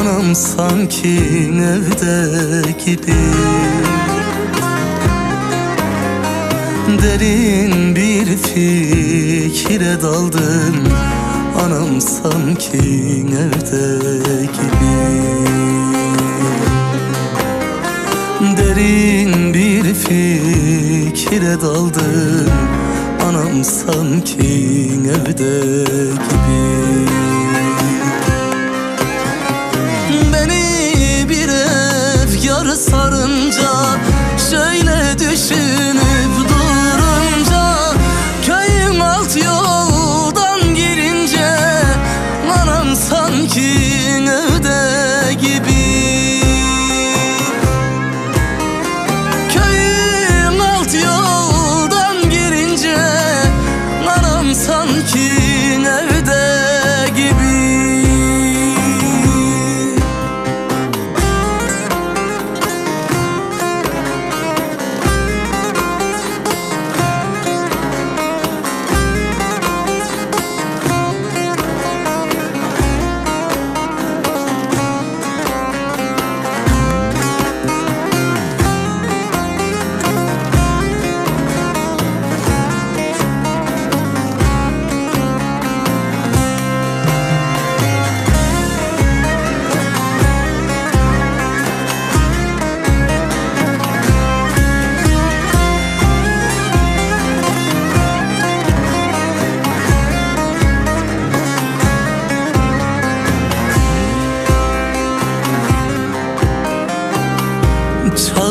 Anam sanki evde gibi? Derin bir fikire daldım. Anam sanki evde gibi? Derin bir fikire daldım. Anam sanki evde gibi sor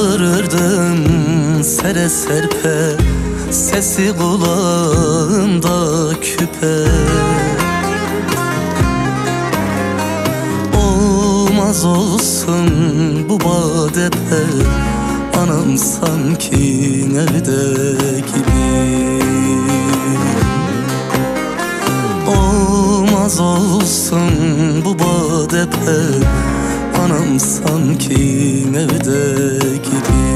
Çağırırdım sere serpe. Sesi kulağımda küpe. Olmaz olsun bu badepe. Anam sanki evde gibi. Olmaz olsun bu badepe Anam sanki evde gibi